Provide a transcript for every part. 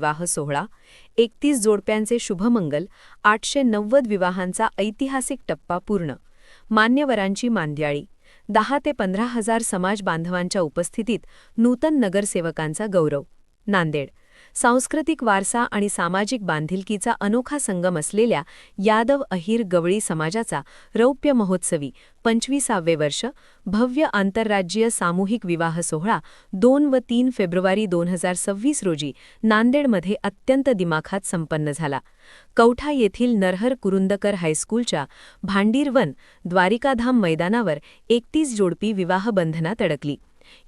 विवाह सोहळा एकतीस जोडप्यांचे शुभमंगल आठशे नव्वद विवाहांचा ऐतिहासिक टप्पा पूर्ण. मान्यवरांची मांद्याळी दहा ते पंधरा हजार समाज बांधवांच्या उपस्थितीत नूतन नगरसेवकांचा गौरव. नांदेड सांस्कृतिक वारसा आणि सामाजिक बांधिलकीचा अनोखा संगम असलेल्या यादव अहिर गवळी समाजाचा रौप्य महोत्सवी पंचवीसावे वर्ष भव्य आंतरराज्यीय सामूहिक विवाह सोहळा दोन व तीन फेब्रुवारी दोन हजार सव्वीस रोजी नांदेडमध्ये अत्यंत दिमाखात संपन्न झाला. कौठा येथील नरहर कुरुंदकर हायस्कूलच्या भांडीरवन द्वारिकाधाम मैदानावर एकतीस जोडपी विवाहबंधनात अडकली.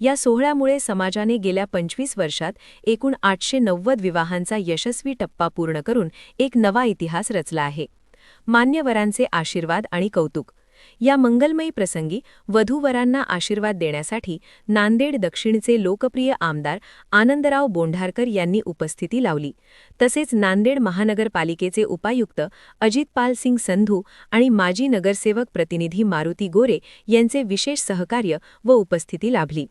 या सोहळ्यामुळे समाजाने गेल्या पंचवीस वर्षात एकूण आठशे नव्वद विवाहांचा यशस्वी टप्पा पूर्ण करून एक नवा इतिहास रचला आहे. मान्यवरांचे आशीर्वाद आणि कौतुक. या मंगलमयी प्रसंगी वधूवरांना आशीर्वाद देण्यासाठी नांदेड दक्षिणचे लोकप्रिय आमदार आनंदराव बोंढारकर यांनी उपस्थिती लावली. तसेच नांदेड महानगरपालिकेचे उपायुक्त अजितपाल सिंग संधू आणि माजी नगरसेवक प्रतिनिधी मारुती गोरे यांचे विशेष सहकार्य व उपस्थिती लाभली.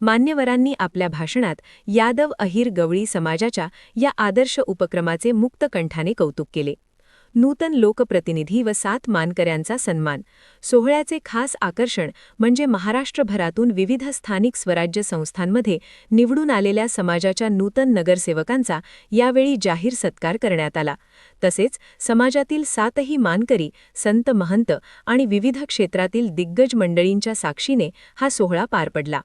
मान्यवरांनी आपल्या भाषणात यादव अहिर गवळी समाजाच्या या आदर्श उपक्रमाचे मुक्तकंठाने कौतुक केले. नूतन लोकप्रतिनिधी व सात मानकऱ्यांचा सन्मान. सोहळ्याचे खास आकर्षण म्हणजे महाराष्ट्रभरातून विविध स्थानिक स्वराज्य संस्थांमध्ये निवडून आलेल्या समाजाच्या नूतन नगरसेवकांचा यावेळी जाहीर सत्कार करण्यात आला. तसेच समाजातील सातही मानकरी संत महंत आणि विविध क्षेत्रातील दिग्गज मंडळींच्या साक्षीने हा सोहळा पार पडला.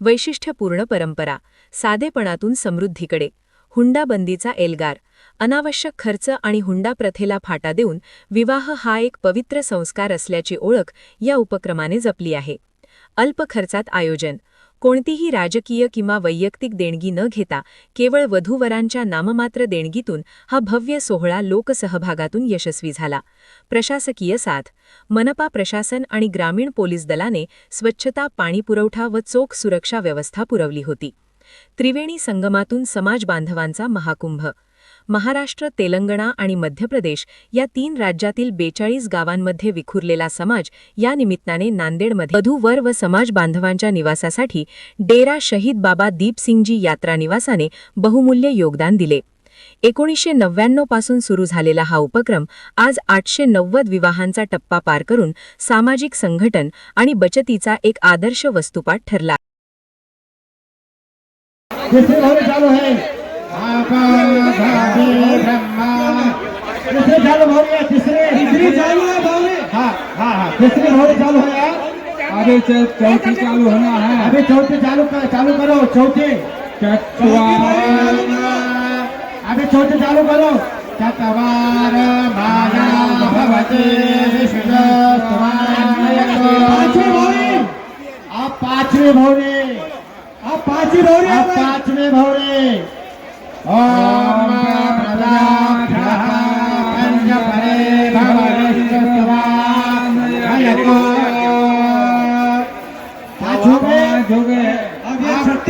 वैशिष्ट्यपूर्ण परंपरा साधेपणातून समृद्धीकडे. हुंडाबंदीचा एल्गार अनावश्यक खर्च आणि हुंडा प्रथेला फाटा देऊन विवाह हा एक पवित्र संस्कार असल्याची ओळख या उपक्रमाने जपली आहे. अल्प खर्चात आयोजन कोणतीही राजकीय किंवा वैयक्तिक देणगी न घेता केवळ वधूवरांच्या नाममात्र देणगीतून हा भव्य सोहळा लोकसहभागातून यशस्वी झाला. प्रशासकीय साथ मनपा प्रशासन आणि ग्रामीण पोलीस दलाने स्वच्छता पाणीपुरवठा व चोख सुरक्षा व्यवस्था पुरवली होती. त्रिवेणी संगमातून समाज बांधवांचा महाकुंभ महाराष्ट्र तेलंगणा आणि मध्य प्रदेश या तीन राज्यातील बेचाळीस गावांमध्ये विखुरलेला समाज या निमित्ताने नांदेडमध्ये वधूवर व समाज बांधवांच्या निवासासाठी डेरा शहीद बाबा दीपसिंगजी यात्रा निवासाने बहुमूल्य योगदान दिले. एकोणीसशे नव्याण्णवपासून सुरू झालेला हा उपक्रम आज आठशे नव्वद विवाहांचा टप्पा पार करून सामाजिक संघटन आणि बचतीचा एक आदर्श वस्तुपाठ ठरला. होने चालू है चालू हो गया तीसरे। तीसरी चालू है भावने हाँ हाँ हाँ तीसरी होने चालू है। अभी चौथी चालू होना है। अभी चौथी चालू कर चालू करो चौथी। अभी चौथी चालू करो। चतवार माया भवते पांचवी भौरी आप पांचवी भौरी आप पांचवी भौरी आप पांचवी भौरी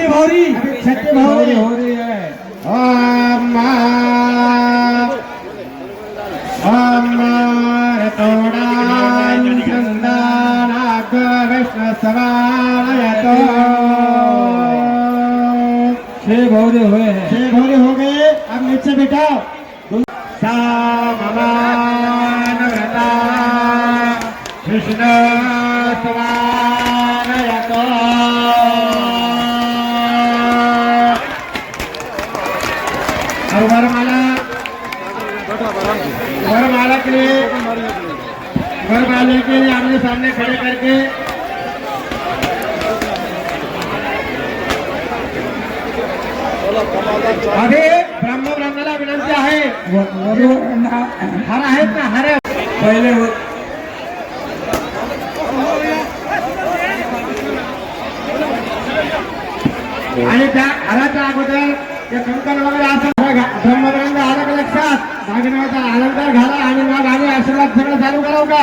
हो रही है ओम ओम रतोडान् चन्दानाग विष्णुसवायतो छह भौरे हुए हैं भौरे हो गए. अब नीचे व्रता कृष्ण वरमाले के लिए आमने सामने खड़े करके अभी ब्रह्म ब्रह्मला विनंती आहे. हार आहेत ना हार पहिले व- आणि त्या हाराच्या अगोदर ते कंकण वगैरे असं ब्रह्मरंग आलं का दागिन्याचा अलंकार घाला आणि मग आम्ही आशीर्वाद सगळं चालू करावं का?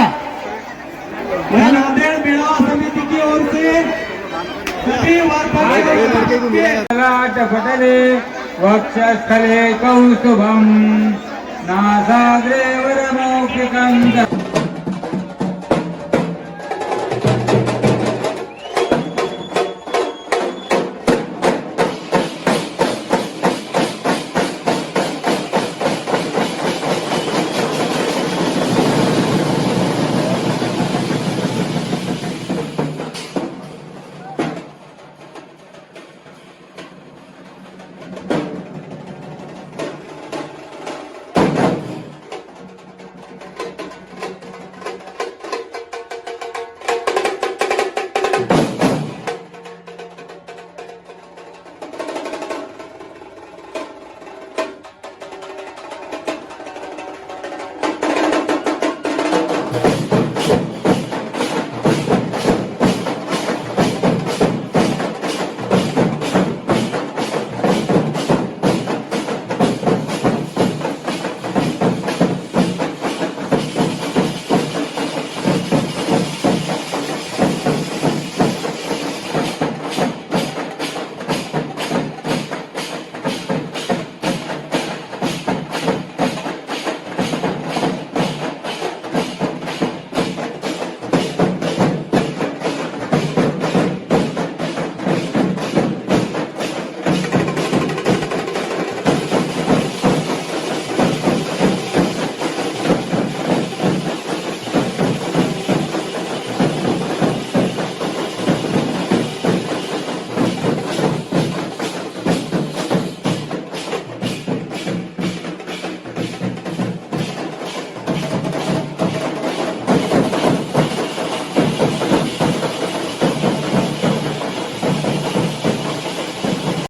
या नांदेड मेळावा समिती की ओर से सभी वारकरी ललाटपटले वक्षस्थले कौस्तुभम्. नासाग्रे वरमौक्तिकम्